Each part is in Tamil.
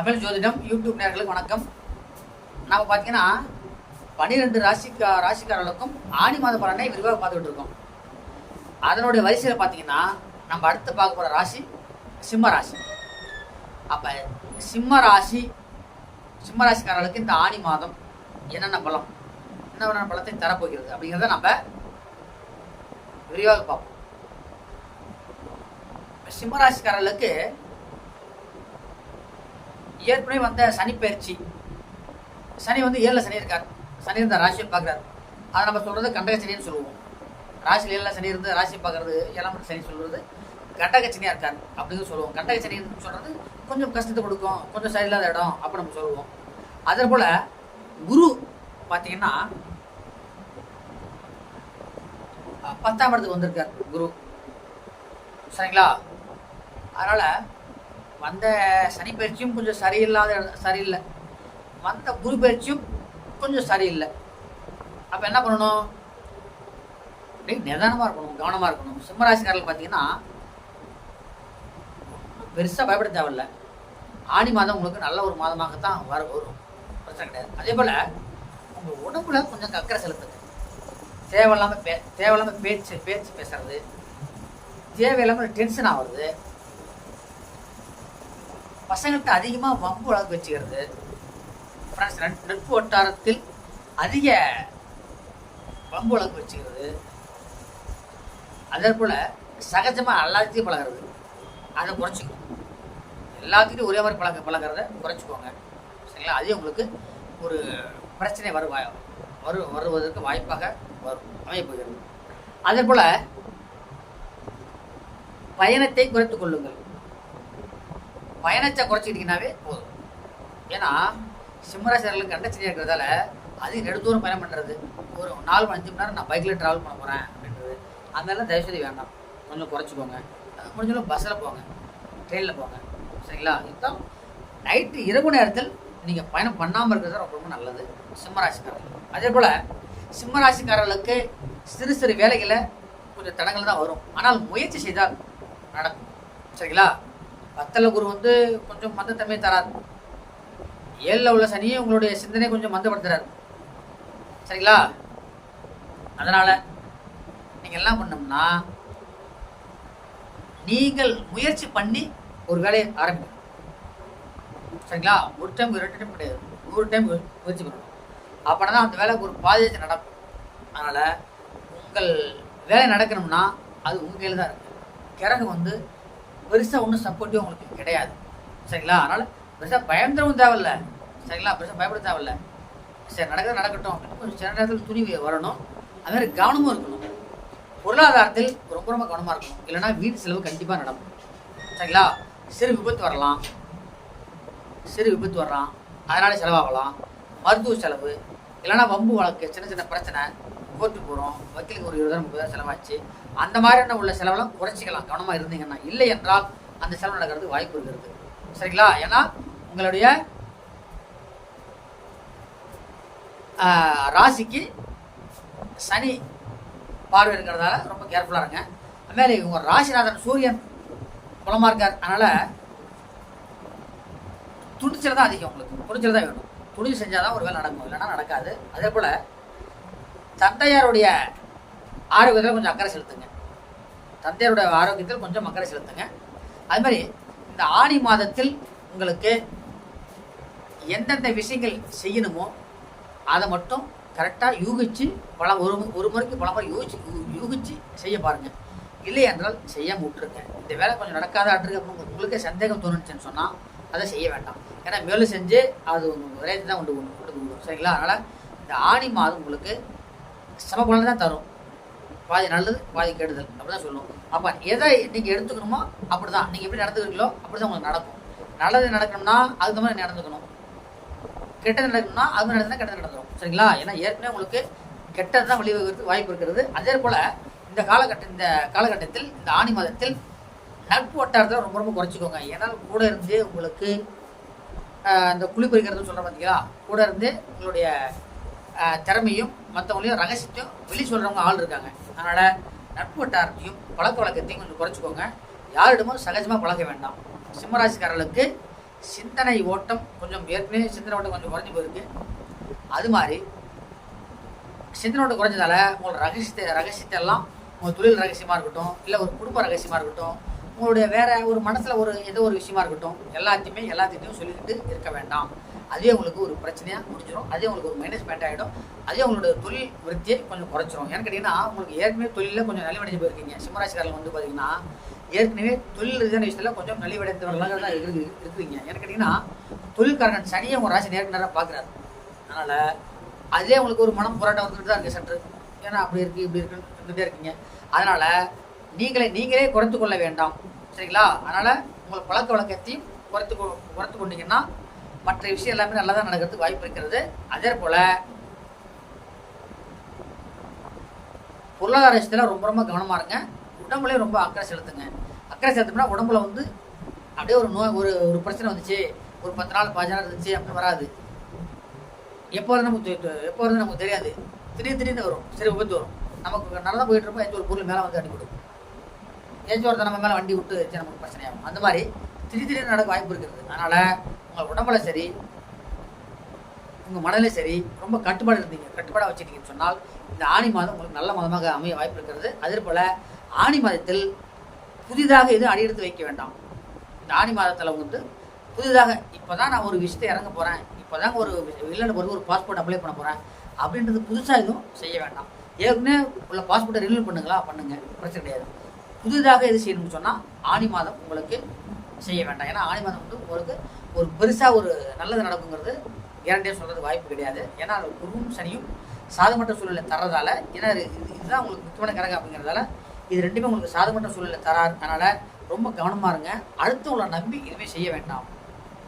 தமிழ் ஜோதிடம் யூடியூப் நேர்களுக்கு வணக்கம். நாம் பார்த்தீங்கன்னா பன்னிரெண்டு ராசிக்கா ராசிக்காரர்களுக்கும் ஆணி மாத பலனை விரிவாக பார்த்துக்கிட்டு இருக்கோம். அதனுடைய வரிசையில் பார்த்தீங்கன்னா நம்ம அடுத்து பார்க்க போகிற ராசி சிம்ம ராசி. அப்போ சிம்ம ராசி சிம்ம ராசிக்காரர்களுக்கு இந்த ஆணி மாதம் என்னென்ன பலம் என்னென்ன பலத்தை தரப்போகிறது அப்படிங்கிறத நம்ம விரிவாக பார்ப்போம். சிம்ம ராசிக்காரர்களுக்கு ஏற்கனவே வந்த சனிப்பயிற்சி சனி வந்து ஏழில் சனி இருக்கார். சனி இருந்த ராசியை பார்க்குறாரு. அதை நம்ம சொல்கிறது கண்டக சனின்னு சொல்லுவோம். ராசியில் ஏழில் சனி இருந்து ராசியை பார்க்குறது ஏழாம் சனி சொல்கிறது கண்டக சனியாக இருக்கார் அப்படின்னு சொல்லுவோம். கண்டக சொல்கிறது கொஞ்சம் கஷ்டத்தை கொடுக்கும் கொஞ்சம் சரியில்லாத இடம் அப்படி நம்ம சொல்லுவோம். அதே போல் குரு பார்த்தீங்கன்னா பத்தாம் இடத்துக்கு வந்திருக்கார் குரு. சரிங்களா? அதனால் வந்த சனி பயிற்சியும் கொஞ்சம் சரியில்லாத இடம் சரியில்லை. வந்த குரு பயிற்சியும் கொஞ்சம் சரியில்லை. அப்போ என்ன பண்ணணும்? அப்படியே நிதானமாக இருக்கணும் கவனமாக இருக்கணும். சிம்மராசிக்காரர்கள் பார்த்தீங்கன்னா பெருசாக பயப்பட தேவையில்ல. ஆணி மாதம் உங்களுக்கு நல்ல ஒரு மாதமாகத்தான் வர வரும். பிரச்சனை கிடையாது. அதே போல் உங்கள் உடம்புல கொஞ்சம் கக்கரை செலுத்துங்க. தேவையில்லாமல் பே தேவையில்லாமல் பேச்சு பேச்சு பேசுறது. தேவையில்லாமல் டென்ஷன் ஆகுறது பசங்கள்கிட்ட அதிகமாக வம்பு வழக்கு வச்சுக்கிறது. ஃப்ரெண்ட்ஸ் நட்பு வட்டாரத்தில் அதிக வம்பு வழக்கு வச்சுக்கிறது. அதே போல் சகஜமாக எல்லாத்தையும் பழகிறது. அதை குறைச்சிக்கணும். எல்லாத்துக்கிட்டையும் ஒரே மாதிரி பழக பழகிறத குறைச்சிக்கோங்க. சரிங்களா? அதே உங்களுக்கு ஒரு பிரச்சனை வரு வாய்- வரு வருவதற்கு வாய்ப்பாக வரும் அமையப்படுகிறது அதே போல் பயணத்தை குறைத்துக் கொள்ளுங்கள். பயணத்தை குறைச்சிக்கிட்டீங்கன்னாவே போதும். ஏன்னா சிம்மராசிரியர்களுக்கு கண்டச்சரியாக இருக்கிறதால அதிக நெடுதூரம் பயணம் பண்ணுறது ஒரு நாலு மணி அஞ்சு மணி நேரம் நான் பைக்கில் ட்ராவல் பண்ண போகிறேன் அப்படின்றது. அதனால தயவுசெய்து வேண்டாம். கொஞ்சம் குறைச்சிக்கோங்க. முடிஞ்சாலும் பஸ்ஸில் போங்க. ட்ரெயினில் போங்க. சரிங்களா? இதுதான் நைட்டு இரவு நேரத்தில் நீங்கள் பயணம் பண்ணாமல் இருக்கிறது ரொம்ப ரொம்ப நல்லது. சிம்மராசிக்காரர்கள். அதே போல் சிம்மராசிக்காரர்களுக்கு சிறு சிறு வேலைகளை கொஞ்சம் தடங்கள் தான் வரும். ஆனால் முயற்சி செய்தால் நடக்கும். சரிங்களா? பத்தல குரு வந்து கொஞ்சம் மந்தத்தன்மை தராது ஏழில் உள்ள சனியை உங்களுடைய சிந்தனை கொஞ்சம் மந்தப்படுத்துறாரு. சரிங்களா? அதனால் நீங்கள் என்ன பண்ணோம்னா நீங்கள் முயற்சி பண்ணி ஒரு வேலையை ஆரம்பிக்கணும். சரிங்களா? ஒரு டைம் ரெண்டு டைம் கிடையாது. நூறு டைம் முயற்சி பண்ணணும். அப்படின்னா தான் அந்த வேலைக்கு ஒரு பாதியத்தை நடக்கும். அதனால் உங்கள் வேலை நடக்கணும்னா அது உங்கள் கையில் தான் இருக்குது கிரகு வந்து பெருசாக ஒன்றும் சப்போர்ட்டிவ் உங்களுக்கு கிடையாது. சரிங்களா? அதனால் பெருசாக பயந்துடவும் தேவையில்ல. சரிங்களா? பெருசாக பயப்பட தேவையில்ல. சரி நடக்கிறது நடக்கட்டும். அப்படின்னு கொஞ்சம் சில நேரத்தில் துணிவு வரணும். அதுமாதிரி கவனமும் இருக்கணும். பொருளாதாரத்தில் ரொம்ப ரொம்ப கவனமாக இருக்கணும். இல்லைன்னா வீட்டு செலவு கண்டிப்பாக நடக்கும். சரிங்களா? சிறு விபத்து வரலாம். சிறு விபத்து வரலாம். அதனால செலவாகலாம். மருத்துவ செலவு. இல்லைன்னா வம்பு வழக்கு சின்ன சின்ன பிரச்சனை. கோர்ட்டு போகிறோம் வக்கீலுக்கு ஒரு இருபதாயிரம் முப்பதாயிரம் செலவாச்சு. அந்த மாதிரியான உள்ள செலவெல்லாம் குறைச்சிக்கலாம். கவனமாக இருந்தீங்கன்னா இல்லை என்றால் அந்த செலவு நடக்கிறதுக்கு வாய்ப்பு இருக்கிறது. சரிங்களா? ஏன்னா உங்களுடைய ராசிக்கு சனி பார்வை இருக்கிறதால ரொம்ப கேர்ஃபுல்லாக இருங்க. அதுமாரி உங்கள் ராசிநாதன் சூரியன் குளமாக இருக்கார். அதனால் துணிச்சல் தான் அதிகம் உங்களுக்கு. துணிச்சல் தான் வேணும். துணிவு செஞ்சால் தான் ஒரு வேலை நடக்கும். இல்லைன்னா நடக்காது. அதே போல் தந்தையாருடைய ஆரோக்கியத்தில் கொஞ்சம் அக்கறை செலுத்துங்க. தந்தையருடைய ஆரோக்கியத்தில் கொஞ்சம் அக்கறை செலுத்துங்க. அது மாதிரி இந்த ஆணி மாதத்தில் உங்களுக்கு எந்தெந்த விஷயங்கள் செய்யணுமோ அதை மட்டும் கரெக்டாக யூகிச்சு பல ஒரு ஒரு முறைக்கு பல முறை யூகிச்சு யூ- யூகிச்சு செய்ய பாருங்கள் இல்லை என்றால் செய்யாமல் விட்டுருங்க. இந்த வேலை கொஞ்சம் நடக்காத ஆட்டுருக்கு அப்படின்னு உங்களுக்கு சந்தேகம் தோணுச்சுன்னு சொன்னால் அதை செய்ய வேண்டாம். ஏன்னா மேலும் செஞ்சு அது உங்களுக்கு விரைந்து தான் கொண்டு கொண்டு கொண்டு சரிங்களா? அதனால் இந்த ஆணி மாதம் உங்களுக்கு சம பலனை தான் தரும். பாதி நல்லது பாதி கெடுதல். அப்படி தான் சொல்லுவோம். அப்போ எதை நீங்கள் எடுத்துக்கணுமோ அப்படி தான் நீங்கள் எப்படி நடந்துக்கிறீங்களோ அப்படி தான் உங்களுக்கு நடக்கும். நல்லது நடக்கணும்னா அதுக்கு மாதிரி நடந்துக்கணும். கெட்டது நடக்கணும்னா அது மாதிரி நடந்தா கெட்டது நடந்துடும் சரிங்களா? ஏன்னா ஏற்கனவே உங்களுக்கு கெட்டது தான் வழிவகுக்கிறதுக்கு வாய்ப்பு இருக்கிறது. அதே போல் இந்த காலகட்ட இந்த காலகட்டத்தில் இந்த ஆணி மாதத்தில் நட்பு வட்டாரத்தை ரொம்ப ரொம்ப குறைச்சிக்கோங்க. ஏன்னா கூட இருந்து உங்களுக்கு இந்த குழி பறிக்கிறதுன்னு சொல்கிறேன் பார்த்தீங்களா கூட இருந்து உங்களுடைய திறமையும் மற்றவங்களையும் ரகசியத்தையும் வெளி சொல்கிறவங்க ஆள் இருக்காங்க. அதனால் நட்பு வட்டாரத்தையும் பழக்க வழக்கத்தையும் கொஞ்சம் குறைச்சிக்கோங்க. யாரிடமும் சகஜமாக பழக வேண்டாம். சிம்மராசிக்காரர்களுக்கு சிந்தனை ஓட்டம் கொஞ்சம் ஏற்கனவே சிந்தனை ஓட்டம் கொஞ்சம் குறைஞ்சி போயிருக்கு. அது மாதிரி சிந்தனை ஓட்டம் குறைஞ்சதால உங்களோட ரகசியத்தை ரகசியத்தை எல்லாம் உங்கள் தொழில் ரகசியமாக இருக்கட்டும் இல்லை ஒரு குடும்ப ரகசியமாக இருக்கட்டும் உங்களுடைய வேற ஒரு மனசில் ஒரு ஏதோ ஒரு விஷயமா இருக்கட்டும் எல்லாத்தையுமே எல்லாத்திட்டையும் சொல்லிக்கிட்டு இருக்க வேண்டாம். அதே உங்களுக்கு ஒரு பிரச்சனையாக முடிஞ்சிடும் அதே உங்களுக்கு ஒரு மைனஸ் பாயிண்ட் ஆகிடும் அதே உங்களோட தொழில் விருத்தியை கொஞ்சம் குறைச்சிரும். ஏன்னு கேட்டிங்கன்னா உங்களுக்கு ஏற்கனவே தொழிலில் கொஞ்சம் நலிவடைஞ்சு போயிருக்கீங்க. சிம்மராசிக்காரில் வந்து பார்த்தீங்கன்னா ஏற்கனவே தொழில் ரீதியான விஷயத்தில் கொஞ்சம் நலிவடைந்தவர்களாக தான் இருக்கு இருக்கிறீங்க. ஏன்னு கேட்டிங்கன்னா தொழில்காரன் சனியை உங்கள் ராசி நேருக்கு பார்க்குறாரு அதனால் அதே உங்களுக்கு ஒரு மனம் போராட்டம் வந்துட்டு தான் இருக்குது சற்று. ஏன்னா அப்படி இருக்குது இப்படி இருக்குன்னு இருக்கீங்க. அதனால் நீங்களே நீங்களே குறைத்து கொள்ள வேண்டாம். சரிங்களா? அதனால் உங்கள் பழக்க வழக்கத்தையும் குறைத்து கொ- குறைத்து கொண்டீங்கன்னா மற்ற விஷயம் எல்லாமே நல்லா தான் நடக்கிறதுக்கு வாய்ப்பு இருக்கிறது. அதே போல் பொருளாதார விஷயத்தில் ரொம்ப ரொம்ப கவனமாக இருங்க. உடம்புலேயும் ரொம்ப அக்கறை செலுத்துங்க. அக்கறை செலுத்தோம்னா உடம்புல வந்து அப்படியே ஒரு நோய் ஒரு ஒரு பிரச்சனை வந்துச்சு. ஒரு பத்து நாள் பாஞ்சு நாள் இருந்துச்சு அப்படி வராது. எப்போ வந்து நமக்கு எப்போ வந்து நமக்கு தெரியாது. திடீர் திடீர்னு வரும். சரி விபத்து வரும். நமக்கு நல்லா போயிட்டு இருப்போம் ஏதாச்சும் ஒரு பொருள் மேலே வந்து அடிபடும். ஏதாச்சும் ஒருத்தர் நம்ம மேலே வண்டி விட்டு நமக்கு பிரச்சனையாகும் அந்த மாதிரி திடீர்னு நடக்க வாய்ப்பு இருக்கிறது அதனால் உங்கள் உடம்புல சரி உங்கள் மனதிலும் சரி ரொம்ப கட்டுப்பாடு இருந்தீங்க. கட்டுப்பாடாக வச்சுட்டீங்கன்னு சொன்னால் இந்த ஆணி மாதம் உங்களுக்கு நல்ல மாதமாக அமைய வாய்ப்பு இருக்கிறது. அதே போல் ஆணி மாதத்தில் புதிதாக எதுவும் அடியெடுத்து வைக்க வேண்டாம். இந்த ஆணி மாதத்தில் வந்து புதிதாக இப்போ தான் நான் ஒரு விஷயத்தை இறங்க போகிறேன் இப்போ தாங்க ஒரு வெளிநாடு போகிறது ஒரு பாஸ்போர்ட் அப்ளை பண்ண போகிறேன் அப்படின்றது புதுசாக எதுவும் செய்ய வேண்டாம். ஏற்கனவே உள்ள பாஸ்போர்ட்டை ரினியூல் பண்ணுங்களா? பண்ணுங்கள் பிரச்சனை கிடையாது. புதிதாக எது செய்யணும்னு சொன்னால் ஆணி மாதம் உங்களுக்கு செய்ய வேண்டாம். ஏன்னா ஆணி மாதம் வந்து உங்களுக்கு ஒரு பெருசாக ஒரு நல்லது நடக்குங்கிறது கேரண்டியாக சொல்கிறது வாய்ப்பு கிடையாது. ஏன்னா அது குருவும் சனியும் சாதமற்ற சூழ்நிலை தர்றதால ஏன்னா இது இது- இதுதான் உங்களுக்கு முக்கியமான கிரகம் அப்படிங்கிறதால இது ரெண்டுமே உங்களுக்கு சாதமற்ற சூழலில் தராது அதனால் ரொம்ப கவனமாக இருங்க. அடுத்தவங்களை நம்பி எதுவுமே செய்ய வேண்டாம்.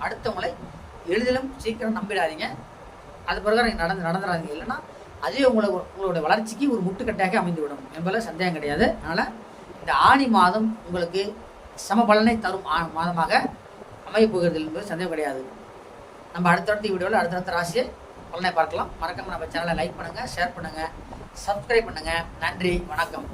அடுத்தவங்களை எளிதிலும் சீக்கிரம் நம்பிடாதீங்க. அது பிரகாரம் நீங்கள் நடந்து நடந்துடாதீங்க. இல்லைன்னா அதே உங்களை உங்களுடைய வளர்ச்சிக்கு ஒரு முட்டுக்கட்டையாக அமைந்து விடும் என்பதில் சந்தேகம் கிடையாது. அதனால் இந்த ஆணி மாதம் உங்களுக்கு சம பலனை தரும் மாதமாக அமைய போகிறது என்பது சந்தேகம் கிடையாது. நம்ம அடுத்தடுத்த வீடியோவில் அடுத்தடுத்த ராசியை பலனை பார்க்கலாம். மறக்காமல் நம்ம சேனலை லைக் பண்ணுங்கள் ஷேர் பண்ணுங்கள் சப்ஸ்கிரைப் பண்ணுங்கள் நன்றி வணக்கம்.